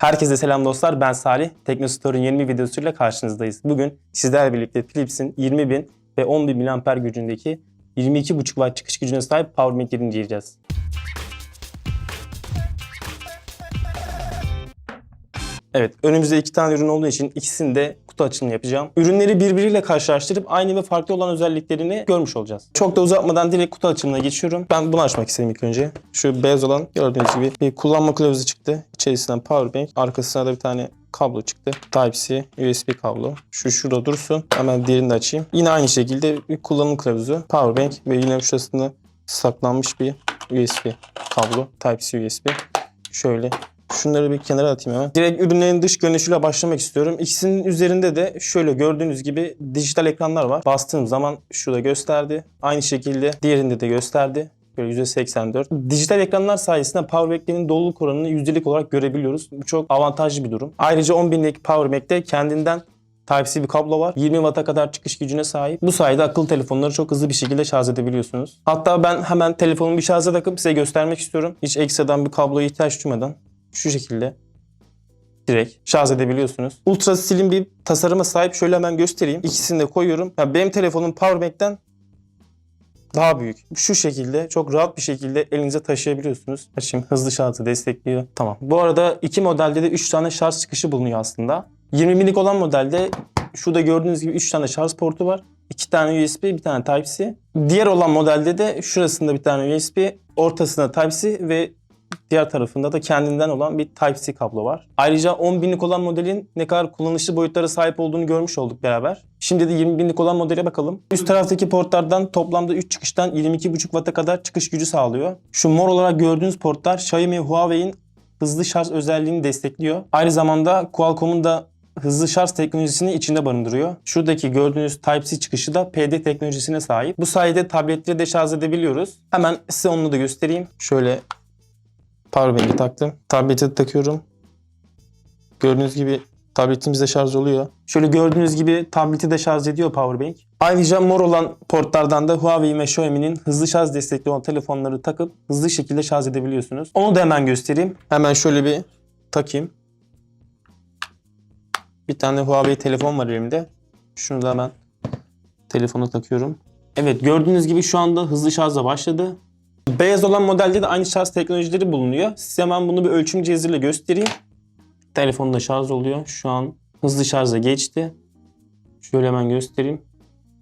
Herkese selam dostlar. Ben Salih. Teknostore'un yeni bir videosuyla karşınızdayız. Bugün sizlerle birlikte Philips'in 20.000 ve 10.000 mAh gücündeki 22.5 Watt çıkış gücüne sahip Powerbank'leri inceleyeceğiz. Evet, önümüzde iki tane ürün olduğu için ikisini de kutu açılımı yapacağım. Ürünleri birbiriyle karşılaştırıp aynı ve farklı olan özelliklerini görmüş olacağız. Çok da uzatmadan direkt kutu açılımına geçiyorum. Ben bunu açmak istedim ilk önce. Şu beyaz olan gördüğünüz gibi bir kullanma kılavuzu çıktı. İçerisinden powerbank. Arkasına da bir tane kablo çıktı. Type-C, USB kablo. Şu şurada dursun. Hemen diğerini de açayım. Yine aynı şekilde bir kullanım kılavuzu. Powerbank ve yine şurasında saklanmış bir USB kablo. Type-C USB. Şöyle Şunları bir kenara atayım hemen. Direkt ürünlerin dış görünüşüyle başlamak istiyorum. İkisinin üzerinde de şöyle gördüğünüz gibi dijital ekranlar var. Bastığım zaman şurada gösterdi. Aynı şekilde diğerinde de gösterdi. Böyle %84. Dijital ekranlar sayesinde Powerbank'lerin doluluk oranını yüzdelik olarak görebiliyoruz. Bu çok avantajlı bir durum. Ayrıca 10.000'lik Powerbank'te kendinden Type-C bir kablo var. 20 Watt'a kadar çıkış gücüne sahip. Bu sayede akıllı telefonları çok hızlı bir şekilde şarj edebiliyorsunuz. Hatta ben hemen telefonumu bir şarja takıp size göstermek istiyorum. Hiç ekstradan bir kabloya ihtiyaç duymadan şu şekilde direkt şarj edebiliyorsunuz. Ultra slim bir tasarıma sahip. Şöyle hemen göstereyim. İkisini de koyuyorum. Yani benim telefonum Powerbank'ten daha büyük. Şu şekilde çok rahat bir şekilde elinize taşıyabiliyorsunuz. Açayım hızlı şarjı destekliyor. Tamam. Bu arada iki modelde de 3 tane şarj çıkışı bulunuyor aslında. 20 binlik olan modelde şurada gördüğünüz gibi 3 tane şarj portu var. 2 tane USB, bir tane Type-C. Diğer olan modelde de şurasında bir tane USB, ortasında Type-C ve diğer tarafında da kendinden olan bir Type-C kablo var. Ayrıca 10 binlik olan modelin ne kadar kullanışlı boyutlara sahip olduğunu görmüş olduk beraber. Şimdi de 20 binlik olan modele bakalım. Üst taraftaki portlardan toplamda 3 çıkıştan 22.5 Watt'a kadar çıkış gücü sağlıyor. Şu mor olarak gördüğünüz portlar Xiaomi Huawei'in hızlı şarj özelliğini destekliyor. Aynı zamanda Qualcomm'un da hızlı şarj teknolojisini içinde barındırıyor. Şuradaki gördüğünüz Type-C çıkışı da PD teknolojisine sahip. Bu sayede tabletleri de şarj edebiliyoruz. Hemen size onu da göstereyim. Şöyle Powerbank'i taktım. Tableti de takıyorum. Gördüğünüz gibi tabletimiz de şarj oluyor. Şöyle gördüğünüz gibi tableti de şarj ediyor Powerbank. Ayrıca mor olan portlardan da Huawei ve Xiaomi'nin hızlı şarj destekli olan telefonları takıp hızlı şekilde şarj edebiliyorsunuz. Onu da hemen göstereyim. Hemen şöyle bir takayım. Bir tane Huawei telefon var elimde. Şunu da hemen telefona takıyorum. Evet gördüğünüz gibi şu anda hızlı şarja başladı. Beyaz olan modelde de aynı şarj teknolojileri bulunuyor. Size hemen bunu bir ölçüm cihazıyla göstereyim. Telefonda şarj oluyor. Şu an hızlı şarja geçti. Şöyle hemen göstereyim.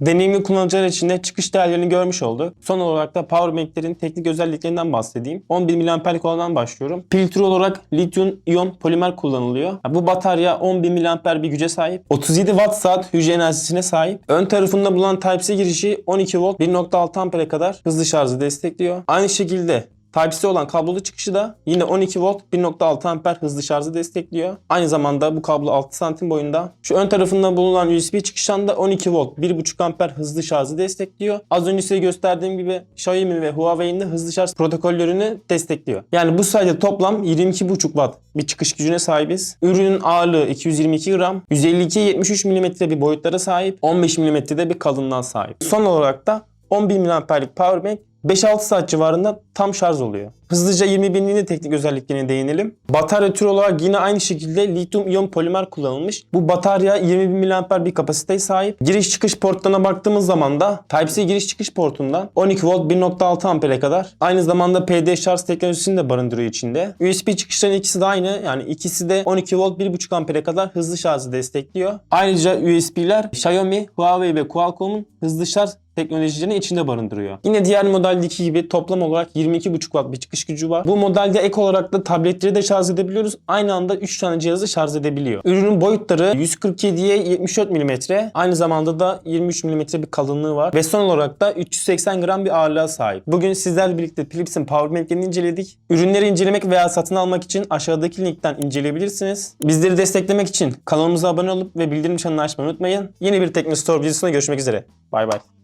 Deneyimli kullanıcılar için de çıkış değerlerini görmüş olduk. Son olarak da Powerbank'lerin teknik özelliklerinden bahsedeyim. 11.000 mAh'lik olandan başlıyorum. Pil türü olarak lityum iyon polimer kullanılıyor. Bu batarya 10.000 mAh bir güce sahip. 37 Watt saat hücre enerjisine sahip. Ön tarafında bulunan Type-C girişi 12 volt 1.6 ampere kadar hızlı şarjı destekliyor. Aynı şekilde Type-C olan kablolu çıkışı da yine 12 volt 1.6 amper hızlı şarjı destekliyor. Aynı zamanda bu kablo 6 santim boyunda. Şu ön tarafında bulunan USB çıkıştan da 12 volt 1.5 amper hızlı şarjı destekliyor. Az önce size gösterdiğim gibi Xiaomi ve Huawei'nin de hızlı şarj protokollerini destekliyor. Yani bu sayede toplam 22.5 watt bir çıkış gücüne sahibiz. Ürünün ağırlığı 222 gram, 152-73 mm bir boyutlara sahip, 15 mm'de bir kalınlığa sahip. Son olarak da 10.000 mAh'lik powerbank 5-6 saat civarında tam şarj oluyor. Hızlıca 20 binliğin de teknik özelliklerine değinelim. Batarya türü olarak yine aynı şekilde lityum iyon polimer kullanılmış. Bu batarya 20 bin mAh bir kapasiteye sahip. Giriş çıkış portlarına baktığımız zaman da Type-C giriş çıkış portundan 12 volt 1.6 ampere kadar. Aynı zamanda PD şarj teknolojisini de barındırıyor içinde. USB çıkışların ikisi de aynı. Yani ikisi de 12 volt 1.5 ampere kadar hızlı şarjı destekliyor. Ayrıca USB'ler Xiaomi, Huawei ve Qualcomm'un hızlı şarj teknolojilerini içinde barındırıyor. Yine diğer modeldeki gibi toplam olarak 22.5 watt bir çıkış gücü var. Bu modelde ek olarak da tabletleri de şarj edebiliyoruz. Aynı anda 3 tane cihazı şarj edebiliyor. Ürünün boyutları 147'ye 74 mm. Aynı zamanda da 23 mm bir kalınlığı var. Ve son olarak da 380 gram bir ağırlığa sahip. Bugün sizlerle birlikte Philips'in Powerbank'lerini inceledik. Ürünleri incelemek veya satın almak için aşağıdaki linkten inceleyebilirsiniz. Bizleri desteklemek için kanalımıza abone olup ve bildirim çanını açmayı unutmayın. Yeni bir Tekno Store videosunda görüşmek üzere. Bay bay.